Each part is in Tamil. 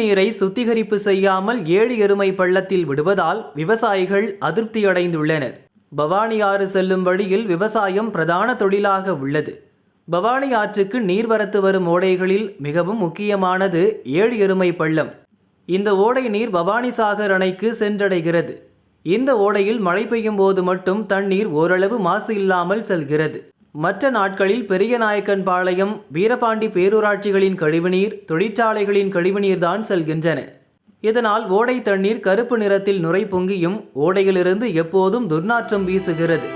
நீரை சுத்திகரிப்பு செய்யாமல் ஏழு எருமை பள்ளத்தில் விடுவதால் விவசாயிகள் அதிருப்தியடைந்துள்ளனர். பவானி ஆறு செல்லும் வழியில் விவசாயம் பிரதான தொழிலாக உள்ளது. பவானி ஆற்றுக்கு நீர்வரத்து வரும் ஓடைகளில் மிகவும் முக்கியமானது ஏழு எருமை பள்ளம். இந்த ஓடை நீர் பவானி சாகர் அணைக்கு சென்றடைகிறது. இந்த ஓடையில் மழை பெய்யும் போது மட்டும் தண்ணீர் ஓரளவு மாசு இல்லாமல் செல்கிறது. மற்ற நாட்களில் பெரியநாயக்கன்பாளையம் வீரபாண்டி பேரூராட்சிகளின் கழிவுநீர் தொழிற்சாலைகளின் கழிவுநீர் தான் செல்கின்றன. இதனால் ஓடை தண்ணீர் கருப்பு நிறத்தில் நுரை பொங்கியும் ஓடையிலிருந்து எப்போதும் துர்நாற்றம் வீசுகிறது.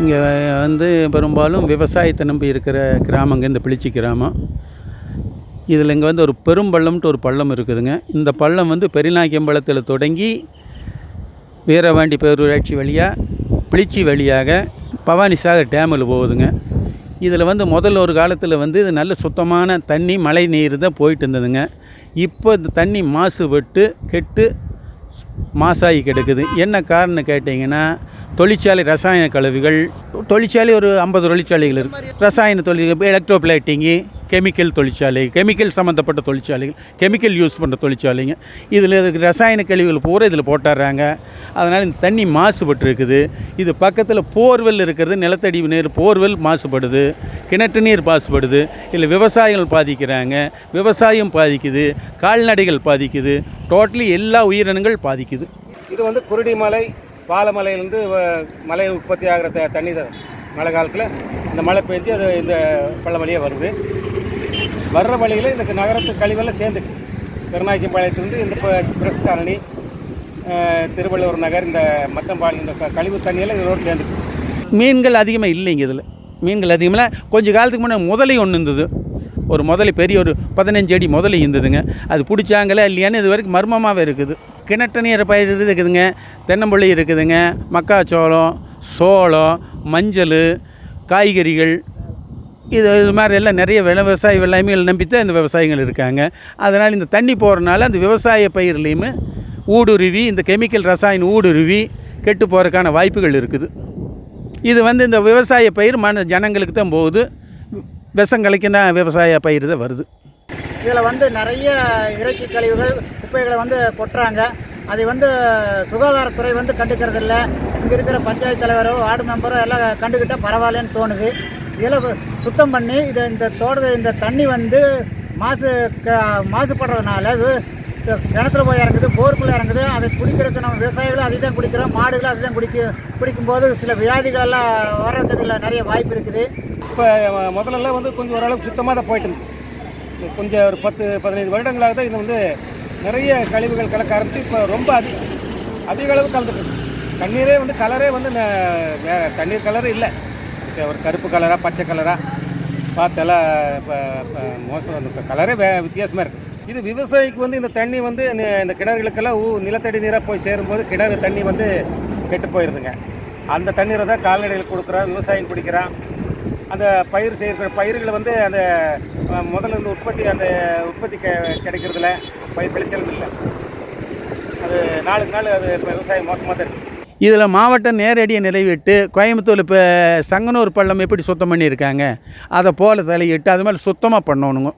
இங்கே வந்து பெரும்பாலும் விவசாயத்தை நம்பி இருக்கிற கிராமங்க இந்த பிளிச்சி கிராமம். இதில் இங்கே வந்து ஒரு பெரும்பள்ளம்ட்டு ஒரு பள்ளம் இருக்குதுங்க. இந்த பள்ளம் வந்து பெரியநாயக்கம்பள்ளத்தில் தொடங்கி வீரவாண்டி பேரூராட்சி வழியாக பிளிச்சி வழியாக பவானிசாகர் டேமில் போகுதுங்க. இதில் வந்து முதல்ல ஒரு காலத்தில் வந்து இது நல்ல சுத்தமான தண்ணி மழை நீர் தான் போயிட்டு இருந்ததுங்க. இப்போ இந்த தண்ணி மாசுபட்டு கெட்டு மாசாகி கிடக்குது. என்ன காரணம் கேட்டிங்கன்னா தொழிற்சாலை ரசாயன கழிவுகள் தொழிற்சாலை ஒரு ஐம்பது தொழிற்சாலைகள் இருக்குது ரசாயன தொழில் எலக்ட்ரோ பிளேட்டிங்கு கெமிக்கல் தொழிற்சாலை கெமிக்கல் சம்மந்தப்பட்ட தொழிற்சாலைகள் கெமிக்கல் யூஸ் பண்ணுற தொழிற்சாலைங்க. இதில் இருக்கிற ரசாயன கழிவுகள் பூரா இதில் போட்டுடுறாங்க அதனால் இந்த தண்ணி மாசுபட்டு இருக்குது இது பக்கத்தில் போர்வெல் இருக்கிறது நிலத்தடி நீர் போர்வெல் மாசுபடுது கிணற்று நீர் மாசுபடுது இல்லை விவசாயிகள் பாதிக்கிறாங்க விவசாயம் பாதிக்குது கால்நடைகள் பாதிக்குது டோட்டலி எல்லா உயிரினங்கள் பாதிக்குது. இது வந்து குருடி மலை பாலமலையிலேருந்து மலை உற்பத்தி ஆகிற த தண்ணி தான் மழை காலத்தில் இந்த மழை பெஞ்சு அது இந்த பள்ளம் வழியாக வருது. வர்ற வழியில் இந்த நகரத்து கழிவெல்லாம் சேர்ந்துக்கு. பெருநாய்க்கம்பாளையத்துலேருந்து இந்த ப்ரெஸ் காலனி திருவள்ளுவர் நகர் இந்த மத்தம்பாளையம் இந்த க- கழிவு தண்ணியெல்லாம் இந்த ரோடு சேர்ந்துக்கு மீன்கள் அதிகமாக இல்லைங்க இதில். மீன்கள் அதிகமாக கொஞ்சம் காலத்துக்கு முன்னாடி முதலை ஒன்று இருந்தது. ஒரு முதலை பெரிய ஒரு பதினஞ்சு அடி முதலை இருந்ததுங்க. அது பிடிச்சாங்களே இல்லையான்னு இது வரைக்கும் மர்மமாகவே இருக்குது. கிணற்று நீர் பயிர் இருக்குதுங்க. தென்னம்பிள்ளை இருக்குதுங்க. மக்காச்சோளம் சோளம் மஞ்சள் காய்கறிகள். இது இது மாதிரி எல்லாம் நிறைய விவசாய விளைமைகள் நம்பித்தான் இந்த விவசாயிகள் இருக்காங்க. அதனால் இந்த தண்ணி போகிறனால அந்த விவசாய பயிர்லேயுமே ஊடுருவி இந்த கெமிக்கல் ரசாயன ஊடுருவி கெட்டு போகிறதுக்கான வாய்ப்புகள் இருக்குது. இது வந்து இந்த விவசாய பயிர் மன ஜனங்களுக்கு தான் போகுது. விஷம் கலக்கின விவசாய பயிர் தான் வருது. இதில் வந்து நிறைய இறைச்சி கழிவுகள் குப்பைகளை வந்து கொட்டுறாங்க. அதை வந்து சுகாதாரத்துறை வந்து கண்டுக்கிறது இல்லை இங்கே இருக்கிற பஞ்சாயத்து தலைவரோ வார்டு மெம்பரோ எல்லாம் கண்டுக்கிட்டால் பரவாயில்லன்னு தோணுது. இதில் சுத்தம் பண்ணி இதை இந்த தோட்ட இந்த தண்ணி வந்து மாசு க மாசுபடுறதுனால கிணத்துல போய் இறங்குது போருக்குள்ளே இறங்குது. அதை குடிக்கிறதுக்கு நம்ம விவசாயிகளும் அதை தான் குடிக்கிறோம். மாடுகளும் அதை தான் குடிக்க குடிக்கும்போது சில வியாதிகளெல்லாம் வர்றதுல நிறைய வாய்ப்பு இருக்குது. இப்போ முதல்ல வந்து கொஞ்சம் ஓரளவுக்கு சுத்தமாக தான் போயிட்டு இருந்துச்சு கொஞ்சம் ஒரு பத்து பதினைந்து வருடங்களாக தான் இது வந்து நிறைய கழிவுகள் கலக்க ஆரம்பித்து இப்போ ரொம்ப அதிக அதிக அளவு கலந்துட்டு தண்ணீரே வந்து கலரே வந்து தண்ணீர் கலரே இல்லை. ஒரு கருப்பு கலராக பச்சை கலராக பார்த்தெல்லாம் இப்போ மோசம் கலரே வே வித்தியாசமாக இருக்குது இது விவசாயிக்கு வந்து இந்த தண்ணி வந்து இந்த கிணறுகளுக்கெல்லாம் ஊ நிலத்தடி நீராக போய் சேரும்போது கிணறு தண்ணி வந்து கெட்டு போயிடுதுங்க அந்த தண்ணீரை தான் கால்நடைகளுக்கு கொடுக்குறான் விவசாயம் குடிக்கிறான். அந்த பயிர் செய்கிற பயிர்களை வந்து அந்த முதல்ல இருந்து உற்பத்தி அந்த உற்பத்தி கெ கிடைக்கிறதுல பயிர் விளைச்சல் இல்லை. அது நாளுக்கு நாள் அது இப்போ விவசாயம் மோசமாக தான் இருக்குது இதில் மாவட்டம் நேரடியாக நிறைவேட்டு கோயம்புத்தூர் இப்போ சங்கனூர் பள்ளம் எப்படி சுத்தம் பண்ணியிருக்காங்க அதை போல் தலையிட்டு அது மாதிரி சுத்தமாக பண்ணணுங்க.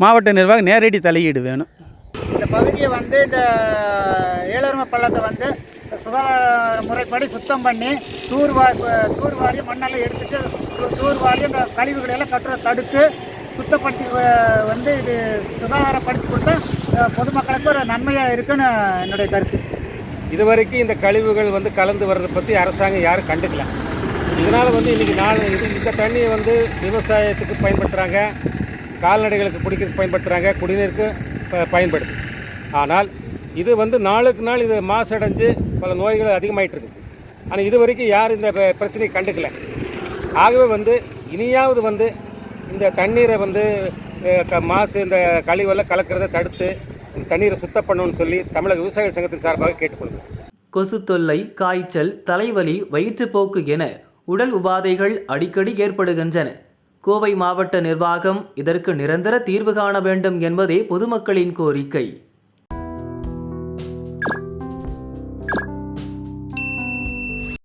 மாவட்ட நிர்வாகம் நேரடி தலையீடு வேணும். இந்த பகுதியை வந்து இந்த ஏழரும பள்ளத்தை வந்து சுகாதார முறைப்படி சுத்தம் பண்ணி தூர்வா தூர்வாரி மண்ணெல்லாம் எடுத்துட்டு தூர்வாரி அந்த கழிவுகளை எல்லாம் கட்டுற தடுத்து சுத்தப்படுத்தி வந்து இது சுகாதாரப்படுத்தி கொடுத்தா பொதுமக்களுக்கு ஒரு நன்மையாக இருக்குன்னு என்னுடைய கருத்து. இது வரைக்கும் இந்த கழிவுகள் வந்து கலந்து வர்றதை பற்றி அரசாங்கம் யாரும் கண்டுக்கல. இதனால் வந்து இன்றைக்கி நாள் இது இந்த தண்ணியை வந்து விவசாயத்துக்கு பயன்படுத்துகிறாங்க கால்நடைகளுக்கு குடிக்கிறதுக்கு பயன்படுத்துகிறாங்க குடிநீருக்கு ப- பயன்படுது. ஆனால் இது வந்து நாளுக்கு நாள் இது மாசடைஞ்சு பல நோய்கள் அதிகமாயிட்டு இருக்கு ஆனால் இது வரைக்கும் யாரும் இந்த பிர- பிரச்சனையை கண்டுக்கல. ஆகவே வந்து இனியாவது வந்து இந்த தண்ணீரை வந்து க- மாசு இந்த கழிவெல்லாம் கலக்கிறத தடுத்து இந்த தண்ணீரை சுத்தம் பண்ணணும்னு சொல்லி தமிழக விவசாயிகள் சங்கத்தின் சார்பாக கேட்டுக்கொள்கிறேன் கொசு தொல்லை காய்ச்சல் தலைவலி வயிற்றுப்போக்கு என உடல் உபாதைகள் அடிக்கடி ஏற்படுகின்றன. கோவை மாவட்ட நிர்வாகம் இதற்கு நிரந்தர தீர்வு காண வேண்டும் என்பதே பொதுமக்களின் கோரிக்கை.